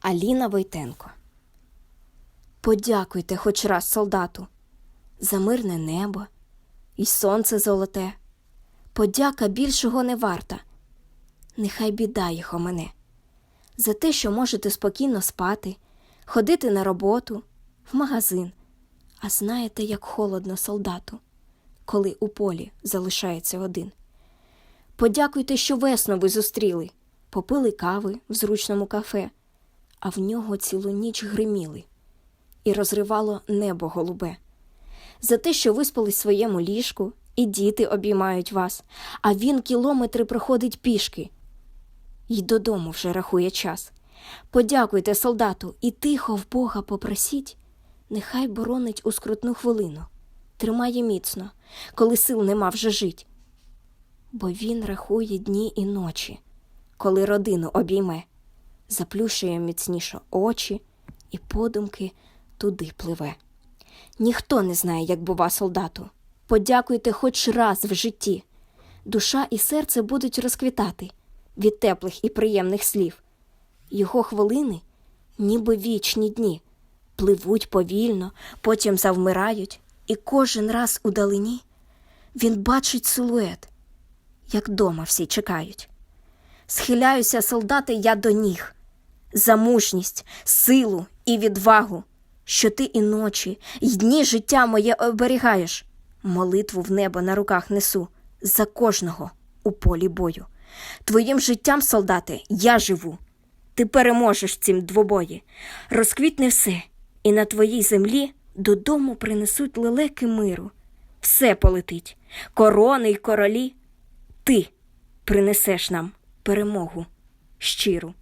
Аліна Войтенко. Подякуйте хоч раз солдату за мирне небо і сонце золоте. Подяка більшого не варта. Нехай біда їх мене. За те, що можете спокійно спати, ходити на роботу, в магазин. А знаєте, як холодно солдату, коли у полі залишається один. Подякуйте, що весну ви зустріли, попили кави в зручному кафе, а в нього цілу ніч гриміли і розривало небо голубе. За те, що виспались в своєму ліжку, і діти обіймають вас, а він кілометри проходить пішки. й додому вже рахує час. Подякуйте солдату і тихо в Бога попросіть, нехай боронить у скрутну хвилину, тримає міцно, коли сил нема вже жить. Бо він рахує дні і ночі, коли родину обійме, заплющує міцніше очі і подумки туди пливе. Ніхто не знає, як бува солдату. Подякуйте хоч раз в житті. Душа і серце будуть розквітати від теплих і приємних слів. Його хвилини, ніби вічні дні, пливуть повільно, потім завмирають, і кожен раз удалині він бачить силует, як дома всі чекають. Схиляюся, солдати, я до ніг, за мужність, силу і відвагу, що ти і ночі, й дні життя моє оберігаєш. Молитву в небо на руках несу за кожного у полі бою. Твоїм життям, солдати, я живу. Ти переможеш в цім двобої. Розквітне все, і на твоїй землі додому принесуть лелеки миру. Все полетить, корони й королі. Ти принесеш нам перемогу щиру.